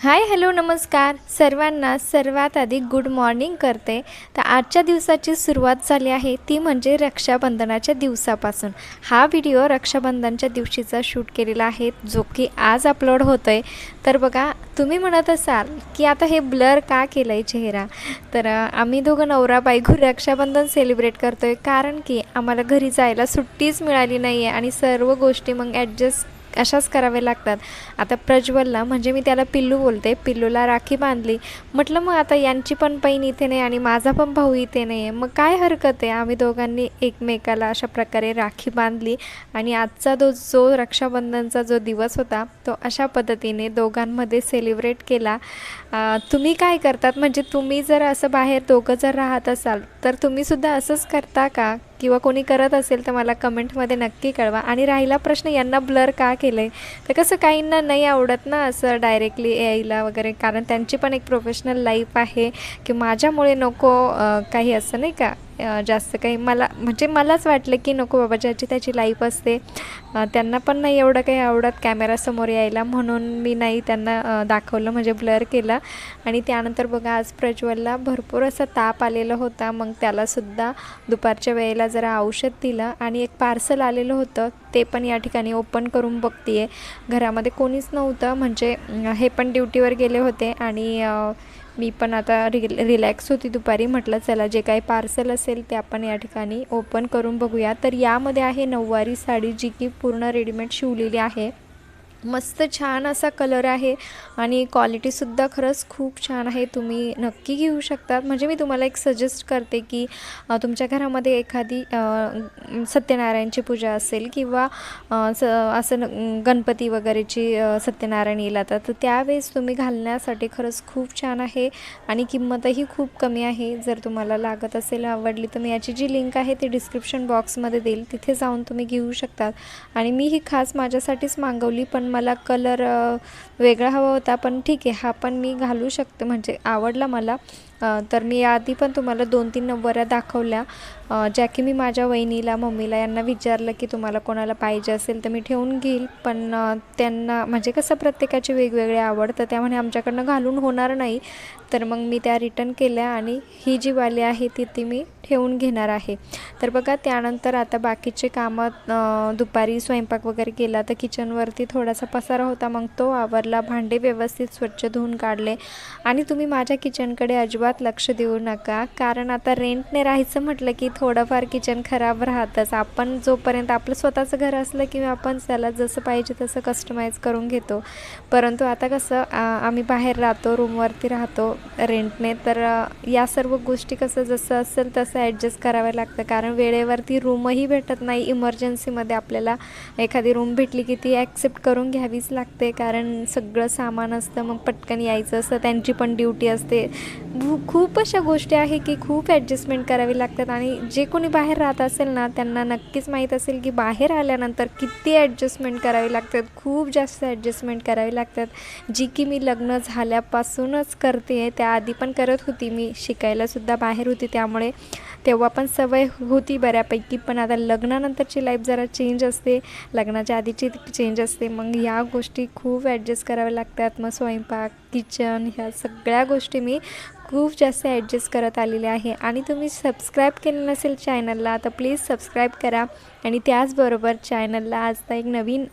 Hi hello नमस्कार. सर्वांना सर्वात आधी गुड मॉर्निंग करते. तर आजच्या दिवसाची सुरुवात झाली आहे ती म्हणजे रक्षाबंधनाच्या दिवसापासून. हा व्हिडिओ रक्षाबंधनच्या दिवशीचा शूट केलेला आहे जो की आज अपलोड होतो आहे तर बघा तुम्ही म्हणत असाल की आता हे ब्लर का केलं आहे चेहरा? तर आम्ही दोघं नवरा बायको रक्षाबंधन सेलिब्रेट करतो आहे कारण की आम्हाला घरी जायला सुट्टीच मिळाली नाही आहे आणि सर्व गोष्टी मग ॲडजस्ट अशाच करावे लागतात. आता प्रज्वलला म्हणजे मी त्याला पिल्लू बोलते पिल्लूला राखी बांधली. म्हटलं मग आता यांची पण बहीण इथे नाही आणि माझा पण भाऊ इथे नाही आहे मग काय हरकत आहे? आम्ही दोघांनी एकमेकाला अशा प्रकारे राखी बांधली आणि आजचा जो जो रक्षाबंधनचा जो दिवस होता तो अशा पद्धतीने दोघांमध्ये सेलिब्रेट केला. तुम्ही काय करतात? म्हणजे तुम्ही जर असं बाहेर दोघं जर राहत असाल तर तुम्हीसुद्धा असंच करता का? किंवा कोणी करत असेल तर मला कमेंटमध्ये नक्की कळवा. आणि राहिला प्रश्न यांना ब्लर का केलं आहे तर कसं काहींना नाही आवडत ना असं डायरेक्टली यायला वगैरे कारण त्यांची पण एक प्रोफेशनल लाईफ आहे. की माझ्यामुळे नको काही असं नाही का? जास्त काही मला म्हणजे मलाच वाटलं की नको बाबा ज्याची त्याची लाईफ असते त्यांना पण नाही एवढं काही आवडत कॅमेरासमोर यायला म्हणून मी नाही त्यांना दाखवलं म्हणजे ब्लर केलं. आणि त्यानंतर बघा आज प्रज्वलला भरपूर असा ताप आलेला होता मग त्यालासुद्धा दुपारच्या वेळेला जरा औषध दिलं आणि एक पार्सल आलेलं होतं. ते पण या ठिकाणी ओपन करून बघते आहे घरामध्ये कोणीच नव्हतं म्हणजे हे पण ड्युटीवर गेले होते आणि मी पण आता रि रिलॅक्स होती दुपारी. म्हटलं चला जे काही पार्सल असेल ते आपण या ठिकाणी ओपन करून बघूया. तर यामध्ये आहे नऊवारी साडी जी की पूर्ण रेडीमेड शिवलेली आहे. मस्त छान असा कलर आहे आणि क्वालिटीसुद्धा खरंच खूप छान आहे. तुम्ही नक्की घेऊ शकतात. म्हणजे मी तुम्हाला एक सजेस्ट करते की तुमच्या घरामध्ये एखादी सत्यनारायणची पूजा असेल किंवा स असं न- गणपती वगैरेची सत्यनारायण येईल आता तर त्यावेळेस तुम्ही घालण्यासाठी खरंच खूप छान आहे आणि किंमतही खूप कमी आहे. जर तुम्हाला लागत असेल आवडली तर मी याची जी लिंक आहे ती डिस्क्रिप्शन बॉक्समध्ये देईल. तिथे जाऊन तुम्ही घेऊ शकतात. आणि मी ही खास माझ्यासाठीच मागवली पण मला कलर वेगळा हवा होता पण ठीक आहे हा पण मी घालू शकते. म्हणजे आवडला मला. तर मी आधी पण तुम्हाला दोन तीन नंबऱ्या दाखवल्या. ज्या की मी माझ्या वहिनीला मम्मीला यांना विचारलं की तुम्हाला कोणाला पाहिजे असेल तर मी ठेवून घेईल. पण त्यांना म्हणजे कसं प्रत्येकाचे वेगवेगळे आवडतं त्यामुळे आमच्याकडनं घालून होणार नाही. तर मग मी त्या रिटर्न केल्या आणि ही जी वाली आहे ती ती मी ठेवून घेणार आहे. तर बघा त्यानंतर आता बाकीचे कामं दुपारी स्वयंपाक वगैरे केला तर किचनवरती थोडासा पसारा होता. मग तो आवरला भांडे व्यवस्थित स्वच्छ धुवून काढले. आणि तुम्ही माझ्या किचनकडे अजिबात लक्ष देऊ नका. कारण आता रेंटने राहायचं म्हटलं की थोडंफार किचन खराब राहतंच. आपण जोपर्यंत आपलं स्वतःचं घर असलं की आपण त्याला जसं पाहिजे तसं कस्टमाइज करून घेतो. परंतु आता कसं आम्ही बाहेर राहतो रूमवरती राहतो रेंटने तर या सर्व गोष्टी कसं जसं असेल तसं ॲडजस्ट करावं लागतं. कारण वेळेवरती रूमही भेटत नाही. इमर्जन्सीमध्ये आपल्याला एखादी रूम भेटली की ती ॲक्सेप्ट करून घ्यावीच लागते. कारण सगळं सामान असतं मग पटकन यायचं असतं त्यांची पण ड्युटी असते. भू- खूप अशा गोष्टी आहे की खूप ॲडजस्टमेंट करावी लागतात आणि जे कोणी बाहेर राहत असेल ना त्यांना नक्कीच माहीत असेल की बाहेर आल्यानंतर किती ॲडजस्टमेंट करावी लागतात. खूप जास्त ॲडजस्टमेंट करावी लागतात. जी की मी लग्न झाल्यापासूनच करते आहे त्याआधी पण करत होती. मी शिकायलासुद्धा बाहेर होती त्यामुळे तेव्हा पण सवय होती बऱ्यापैकी. पण आता लग्नानंतरची लाईफ जरा चेंज असते. लग्नाच्या आधीची चेंज असते. मग या गोष्टी खूप ॲडजस्ट कराव्या लागतात. मग स्वयंपाक किचन ह्या सगळ्या गोष्टी मी खूप जास्त ॲडजस्ट करत आलेले आहे. आणि तुम्ही सबस्क्राईब केलं नसेल चॅनलला तर प्लीज सबस्क्राईब करा. आणि त्याचबरोबर चॅनलला आजचा एक नवीन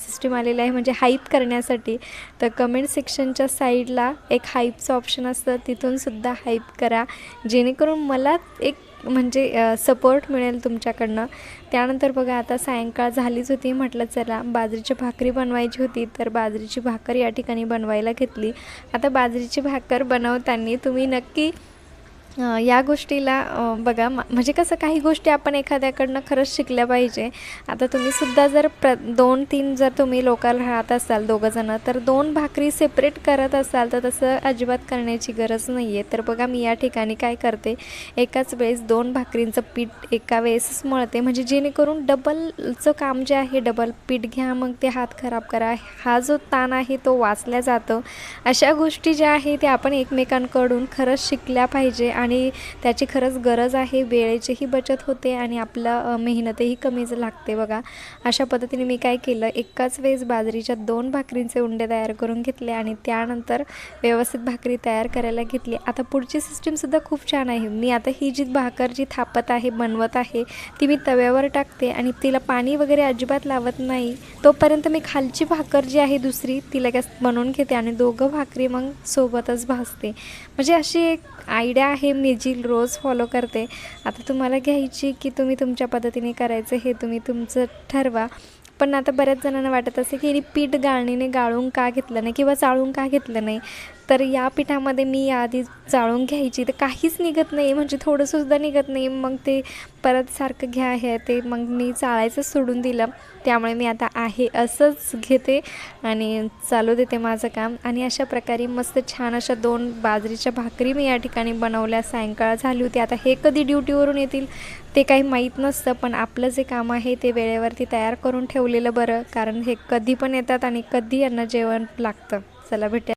सिस्टीम आलेला आहे म्हणजे हाईप करण्यासाठी. तर कमेंट सेक्शनच्या साईडला एक हाईपचं ऑप्शन असतं तिथूनसुद्धा हाईप करा. जेणेकरून मला एक म्हणजे सपोर्ट मिळेल तुमच्याकडनं. त्यानंतर बघा आता सायंकाळ झालीच होती म्हटलं चला बाजरीची भाकरी बनवायची होती तर बाजरीची भाकर या ठिकाणी बनवायला घेतली. आता बाजरीची भाकर बनवताना तुम्ही नक्की या गोष्टीला बघा म- म्हणजे कसं काही गोष्टी आपण एखाद्याकडनं खरंच शिकल्या पाहिजे. आता तुम्ही सुद्धा जर प्र दोन तीन जर तुम्ही लोकल राहत असाल दोघंजणं तर दोन भाकरी सेपरेट करत असाल तर तसं अजिबात करण्याची गरज नाही आहे तर बघा मी या ठिकाणी काय करते एकाच वेळेस दोन भाकरींचं पीठ एका वेळेसच मळते. म्हणजे जेणेकरून डबलचं काम जे आहे डबल पीठ घ्या मग ते हात खराब करा. हा जो ताण आहे तो वाचला जातो. अशा गोष्टी ज्या आहे त्या आपण एकमेकांकडून खरंच शिकल्या पाहिजे आणि आणि त्याची खरंच गरज आहे वेळेचीही बचत होते आणि आपला मेहनतही कमीच लागते बघा. अशा पद्धतीने मी काय केलं एकाच वेळेस बाजरीच्या दोन भाकरींचे उंडे तयार करून घेतले आणि त्यानंतर व्यवस्थित भाकरी तयार करायला घेतली. आता पुढची सिस्टीमसुद्धा खूप छान आहे. मी आता ही जी भाकर जी थापत आहे बनवत आहे ती मी तव्यावर टाकते आणि तिला पाणी वगैरे अजिबात लावत नाही. तोपर्यंत मी खालची भाकर जी आहे दुसरी ती लगेच बनवून घेते आणि दोघं भाकरी मग सोबतच भाजते. म्हणजे अशी एक आयडिया आहे मी जी रोज फॉलो करते. आता तुम्हाला घ्यायची की तुम्ही तुमच्या पद्धतीने करायचं हे तुम्ही तुमचं ठरवा. पण आता बऱ्याच जणांना वाटत असे की पीठ गाळणीने गाळून का घेतलं नाही किंवा चाळून का घेतलं नाही. तर या पिठामध्ये मी याआधी चाळून घ्यायची. तर काहीच निघत नाही म्हणजे थोडंसुद्धा निघत नाही. मग ते परत सारखं घ्या हे ते. मग मी चाळायचं सोडून दिलं. त्यामुळे मी आता आहे असंच घेते आणि चालू देते माझं काम. आणि अशा प्रकारे मस्त छान अशा दोन बाजरीच्या भाकरी मी या ठिकाणी बनवल्या. सायंकाळ झाली होती. आता हे कधी ड्युटीवरून येतील ते काही माहीत नसतं पण आपलं जे काम आहे ते वेळेवरती तयार करून ठेवलेलं बरं. कारण हे कधी पण येतात आणि कधी यांना जेवण लागतं. चला भेटूया.